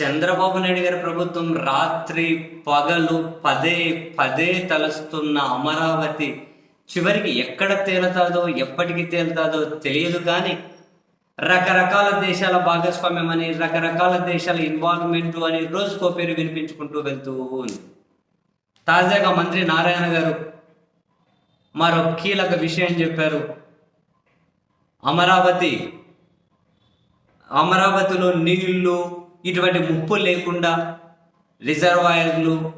చంద్రబాబు నాయుడు గారి ప్రభుత్వం రాత్రి పగలు పదే పదే తలుస్తున్న అమరావతి చివరికి ఎక్కడ తేలుతాదో ఎప్పటికి తేలుతాదో తెలియదు కానీ రకరకాల దేశాల భాగస్వామ్యం అని రకరకాల దేశాల ఇన్వాల్వ్మెంట్ అని రోజుకో పేరు వినిపించుకుంటూ వెళ్తూ ఉంది. తాజాగా మంత్రి నారాయణ గారు మరో కీలక విషయం చెప్పారు. అమరావతి అమరావతిలో నీళ్ళు ఇటువంటి ముప్పు లేకుండా రిజర్వాయర్లు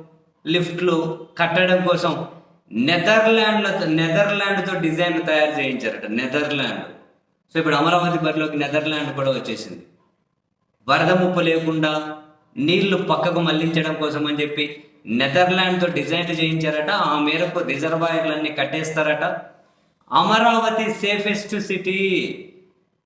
లిఫ్ట్లు కట్టడం కోసం నెదర్లాండ్లతో నెదర్లాండ్తో డిజైన్ తయారు చేయించారట నెదర్లాండ్. సో ఇప్పుడు అమరావతి బరిలోకి నెదర్లాండ్ కూడా వచ్చేసింది. వరద ముప్పు లేకుండా నీళ్ళు పక్కకు మళ్ళించడం కోసం అని చెప్పి నెదర్లాండ్తో డిజైన్ చేయించారట ఆ మేరకు రిజర్వాయర్లన్నీ కట్టేస్తారట. Amaravati safest city.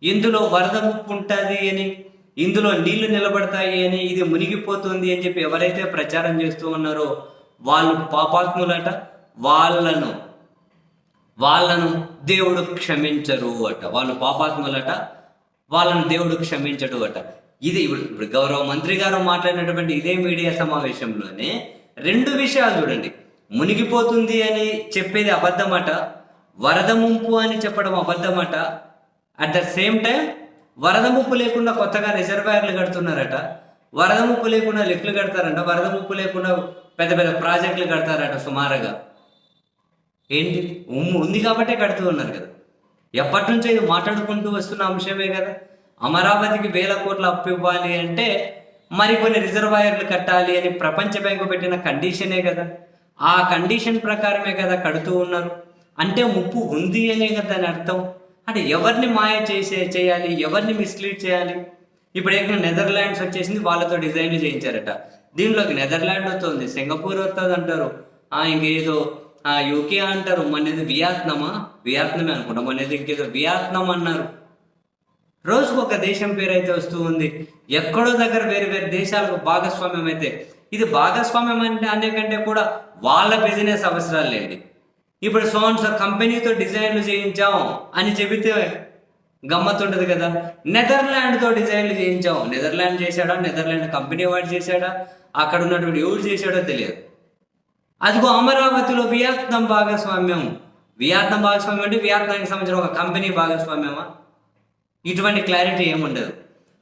ఇందులో వరద ముప్పు ఉంటుంది అని ఇందులో నీళ్ళు నిలబడతాయి అని ఇది మునిగిపోతుంది అని చెప్పి ఎవరైతే ప్రచారం చేస్తూ ఉన్నారో వాళ్ళు పాపాత్ములట వాళ్ళను వాళ్ళను దేవుడు క్షమించరు అట. వాళ్ళు పాపాత్ములట వాళ్ళను దేవుడు క్షమించడు అట. ఇది ఇప్పుడు ఇప్పుడు గౌరవ మంత్రి గారు మాట్లాడినటువంటి ఇదే మీడియా సమావేశంలోనే రెండు విషయాలు చూడండి. మునిగిపోతుంది అని చెప్పేది అబద్ధమట వరద ముంపు అని చెప్పడం అబద్ధమట. అట్ ద సేమ్ టైం వరద ముప్పు లేకుండా కొత్తగా రిజర్వాయర్లు కడుతున్నారట. వరద ముప్పు లేకుండా లిఫ్ట్లు కడతారంట. వరద ముప్పు లేకుండా పెద్ద పెద్ద ప్రాజెక్టులు కడతారట సుమారుగా. ఏంటి? ఉమ్ము ఉంది కాబట్టే కడుతూ ఉన్నారు కదా. ఎప్పటి నుంచో ఇది మాట్లాడుకుంటూ వస్తున్న అంశమే కదా. అమరావతికి వేల కోట్ల అప్పు ఇవ్వాలి అంటే మరికొన్ని రిజర్వాయర్లు కట్టాలి అని ప్రపంచ బ్యాంకు పెట్టిన కండిషనే కదా. ఆ కండిషన్ ప్రకారమే కదా కడుతూ ఉన్నారు. అంటే ముప్పు ఉంది అనే కదా దాని అర్థం. అంటే ఎవరిని మాయ చేసే చేయాలి ఎవరిని మిస్లీడ్ చేయాలి? ఇప్పుడు ఏకంగా నెదర్లాండ్స్ వచ్చేసింది వాళ్ళతో డిజైన్లు చేయించారట. దీనిలోకి నెదర్లాండ్ వస్తుంది సింగపూర్ వస్తుంది అంటారు. ఆ, ఇంకేదో ఆ, యూకే అంటారు. మనది వియత్నమా వియత్నమే అనుకుంటా. మనది ఇంకేదో వియత్నం అన్నారు. రోజుకు ఒక దేశం పేరు అయితే వస్తూ ఉంది. ఎక్కడో దగ్గర వేరు వేరు దేశాలకు భాగస్వామ్యం అయితే ఇది భాగస్వామ్యం అంటే అనే కంటే కూడా వాళ్ళ బిజినెస్ అవసరాలు లేండి. ఇప్పుడు సోన్స్ కంపెనీతో డిజైన్లు చేయించాం అని చెబితే గమ్మత్తుంటుంది కదా. నెదర్లాండ్తో డిజైన్లు చేయించాం. నెదర్లాండ్ చేశాడా? నెదర్లాండ్ కంపెనీ వాడు చేశాడా? అక్కడ ఉన్నటువంటి ఎవరు చేశాడో తెలియదు. అదిగో అమరావతిలో వియత్నం భాగస్వామ్యం. వియత్నాం భాగస్వామ్యం అంటే వియత్నానికి సంబంధించిన ఒక కంపెనీ భాగస్వామ్యమా? ఇటువంటి క్లారిటీ ఏముండదు.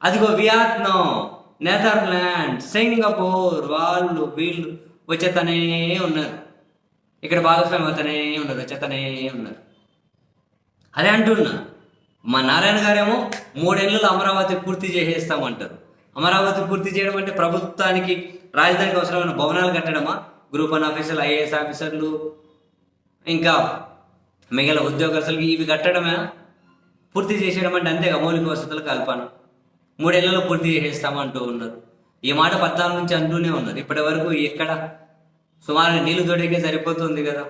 అదిగో వియత్నాం నెదర్లాండ్ సింగపూర్ వాళ్ళు వీళ్ళు వచ్చేతనే ఉన్నారు. ఇక్కడ భాగస్వామి అవుతానే ఉన్నారు వచ్చేతనే ఉన్నారు. అదే అంటున్నా మా నారాయణ గారేమో మూడేళ్ళలో అమరావతి పూర్తి చేసేస్తామంటారు. అమరావతి పూర్తి చేయడం అంటే ప్రభుత్వానికి రాజధానికి అవసరమైన భవనాలు కట్టడమా? గ్రూప్ వన్ ఆఫీసర్లు ఐఏఎస్ ఆఫీసర్లు ఇంకా మిగిలిన ఉద్యోగస్తులకి ఇవి కట్టడమే? పూర్తి చేసేయడం అంటే అంతే మౌలిక వసతుల కల్పన. మూడేళ్ళలో పూర్తి చేసేస్తామంటూ ఉన్నారు. ఈ మాట పద్నాలుగు నుంచి అంటూనే ఉన్నారు. ఇప్పటి వరకు ఎక్కడ సుమారు నీళ్ళు తోడేకే సరిపోతుంది కదా.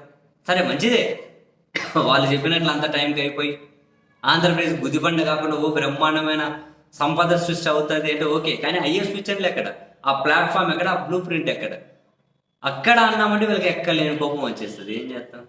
సరే మంచిదే. వాళ్ళు చెప్పినట్లు అంత టైంకి అయిపోయి ఆంధ్రప్రదేశ్ గుదిబండ కాకుండా ఓ బ్రహ్మాండమైన సంపద సృష్టి అవుతుంది అంటే ఓకే కానీ అయ్యే సూచనలు ఎక్కడ? ఆ ప్లాట్ఫామ్ ఎక్కడ? ఆ బ్లూ ప్రింట్ ఎక్కడ? అక్కడ అన్నామంటే వీళ్ళకి ఎక్కలేని కోపం వచ్చేస్తుంది. ఏం చేస్తాం?